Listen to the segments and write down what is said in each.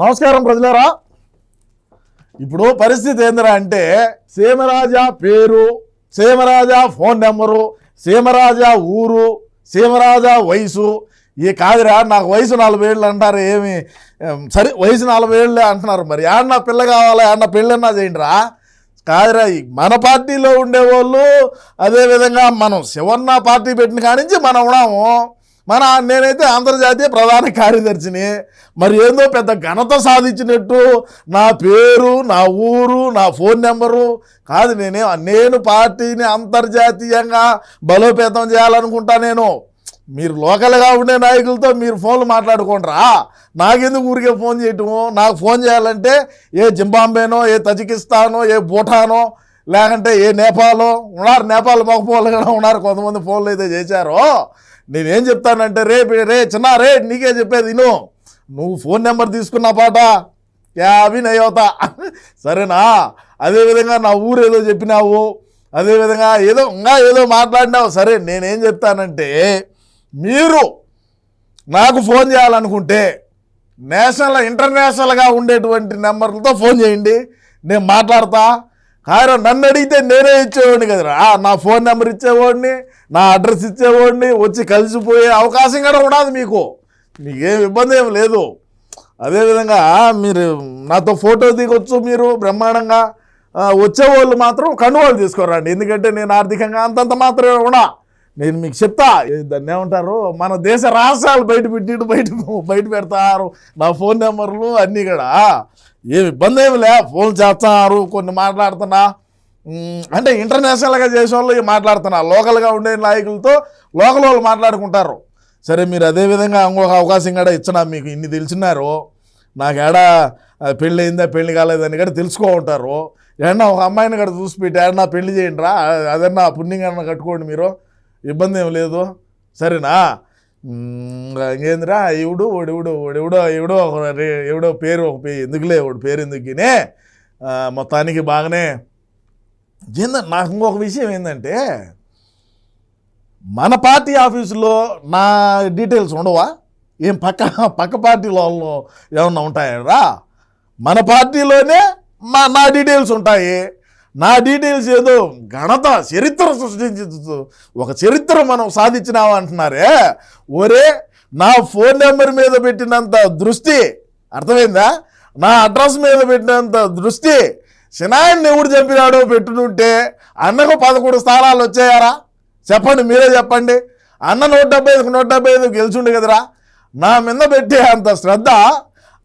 నమస్కారం ప్రజలారా. ఇప్పుడు పరిస్థితి ఏందిరా అంటే సీమరాజా పేరు సీమరాజా ఫోన్ నెంబరు సీమరాజా ఊరు సీమరాజా వయసు. ఈ కాదురా నాకు వయసు నలభై ఏళ్ళు అంటారు ఏమి సరే వయసు నలభై ఏళ్ళే అంటున్నారు మరి. ఆడన పిల్ల కావాలా ఆడన పెళ్ళన్నా చేయండిరా. కాదురా ఈ మన పార్టీలో ఉండేవాళ్ళు అదేవిధంగా మనం శివన్న పార్టీ పెట్టిన కానించి నుంచి మనం ఉన్నాము. మన నేనైతే అంతర్జాతీయ ప్రధాన కార్యదర్శిని. మరి ఏందో పెద్ద ఘనత సాధించినట్టు నా పేరు నా ఊరు నా ఫోన్ నెంబరు కాదు నేనే నేను పార్టీని అంతర్జాతీయంగా బలోపేతం చేయాలనుకుంటా నేను. మీరు లోకల్గా ఉండే నాయకులతో మీరు ఫోన్లు మాట్లాడుకోండిరా నాకెందుకు ఊరికే ఫోన్ చేయటము? నాకు ఫోన్ చేయాలంటే ఏ జింబాంబేనో ఏ తజికిస్తానో ఏ భూటానో లేకంటే ఏ నేపాలో ఉన్నారు నేపాల్ మొగపోలు కూడా ఉన్నారు కొంతమంది ఫోన్లు అయితే చేశారో. నేనేం చెప్తానంటే రే రే చిన్న రే నీకే చెప్పేది విను. నువ్వు ఫోన్ నెంబర్ తీసుకున్న పాట యాభై నయ్యవుతా సరేనా? అదేవిధంగా నా ఊరు ఏదో చెప్పినావు అదేవిధంగా ఏదో ఇంకా ఏదో మాట్లాడినావు. సరే నేనేం చెప్తానంటే మీరు నాకు ఫోన్ చేయాలనుకుంటే నేషనల్ ఇంటర్నేషనల్గా ఉండేటువంటి నెంబర్లతో ఫోన్ చేయండి. నేను మాట్లాడతా. కారు నన్ను అడిగితే నేనే ఇచ్చేవాడిని కదరా. నా ఫోన్ నెంబర్ ఇచ్చేవాడిని నా అడ్రస్ ఇచ్చేవాడిని వచ్చి కలిసిపోయే అవకాశం కూడా ఉండదు మీకు. మీకేం ఇబ్బంది ఏం లేదు. అదేవిధంగా మీరు నాతో ఫోటో దిగొచ్చు మీరు బ్రహ్మాండంగా. వచ్చేవాళ్ళు మాత్రం కండువాళ్ళు తీసుకోరండి. ఎందుకంటే నేను ఆర్థికంగా అంతంత మాత్రమే ఉన్నా. నేను మీకు చెప్తా దాన్ని ఏమంటారు? మన దేశ రాష్ట్రాలు బయట పెట్టి బయట బయట పెడతారు. నా ఫోన్ నెంబర్లు అన్నీ కూడా. ఏమి ఇబ్బంది ఏమి లే ఫోన్ చేస్తున్నారు కొన్ని మాట్లాడుతున్నా. అంటే ఇంటర్నేషనల్గా చేసే వాళ్ళు మాట్లాడుతున్నా. లోకల్గా ఉండే నాయకులతో లోకల్ వాళ్ళు మాట్లాడుకుంటారు. సరే మీరు అదే విధంగా ఇంకొక అవకాశం కూడా ఇచ్చినా మీకు ఇన్ని తెలిసినారు. నాకు ఏడా పెళ్ళి అయిందా పెళ్ళి కాలేదని కూడా తెలుసుకో ఉంటారు. ఏడన్నా ఒక అమ్మాయిని కూడా చూసి పెట్టి ఏడన్నా పెళ్ళి చేయండి రా అదన్నా పుణ్యంగా కట్టుకోండి మీరు. ఇబ్బంది ఏం లేదు. సరేనా? ఇంకేందిరా ఎవడు ఒడివుడు ఒడివుడో ఇవిడో ఒక రే- ఎవడో పేరు ఒక పేరు ఎందుకులే ఒకడు పేరు ఎందుకునే మొత్తానికి బాగానే. ఏంద నాకు ఇంకొక విషయం ఏంటంటే మన పార్టీ ఆఫీసులో నా డీటెయిల్స్ ఉండవా? ఏం పక్క పక్క పార్టీలో వాళ్ళు ఏమన్నా ఉంటాయరా మన పార్టీలోనే మా నా డీటెయిల్స్ ఉంటాయి. నా డీటెయిల్స్ ఏదో ఘనత చరిత్ర సృష్టించి ఒక చరిత్ర మనం సాధించినావు అంటున్నారే. ఒరే నా ఫోన్ నెంబర్ మీద పెట్టినంత దృష్టి అర్థమైందా? నా అడ్రస్ మీద పెట్టినంత దృష్టి సినాయన్ని ఎవడు చంపినాడో పెట్టునుంటే అన్నకు పదకొండు స్థానాలు వచ్చాయారా? చెప్పండి మీరే చెప్పండి. అన్న నూట డెబ్బై ఐదుకు నూట డెబ్బై ఐదు గెలిచిండు కదరా? నా మీద పెట్టే అంత శ్రద్ధ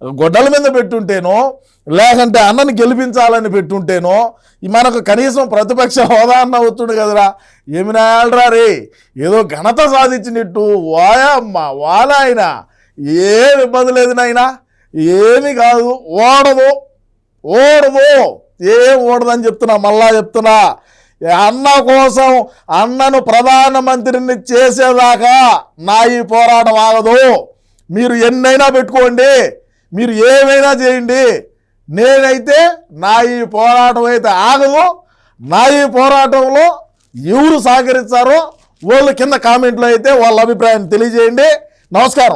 గొడ్డల మీద పెట్టుంటేనో లేకంటే అన్నని గెలిపించాలని పెట్టుంటేనో మనకు కనీసం ప్రతిపక్ష హోదా అన్న వస్తుండు కదరా. ఏమి నాయాలరా రే? ఏదో ఘనత సాధించినట్టు వాయమ్మ వాలాయన ఏం ఇబ్బంది లేదు నాయనా. ఏమి కాదు ఓడదు. ఓడదు. ఏం ఓడదని చెప్తున్నా మళ్ళా చెప్తున్నా. అన్న కోసం అన్నను ప్రధానమంత్రిని చేసేదాకా నా ఈ పోరాటం ఆగదు. మీరు ఎన్నైనా పెట్టుకోండి. మీరు ఏమైనా చేయండి. నేనైతే నా ఈ పోరాటం అయితే ఆగదు. నా ఈ పోరాటంలో ఎవరు సహకరిస్తారో వాళ్ళు కింద కామెంట్లో అయితే వాళ్ళ అభిప్రాయాన్ని తెలియజేయండి. నమస్కారం.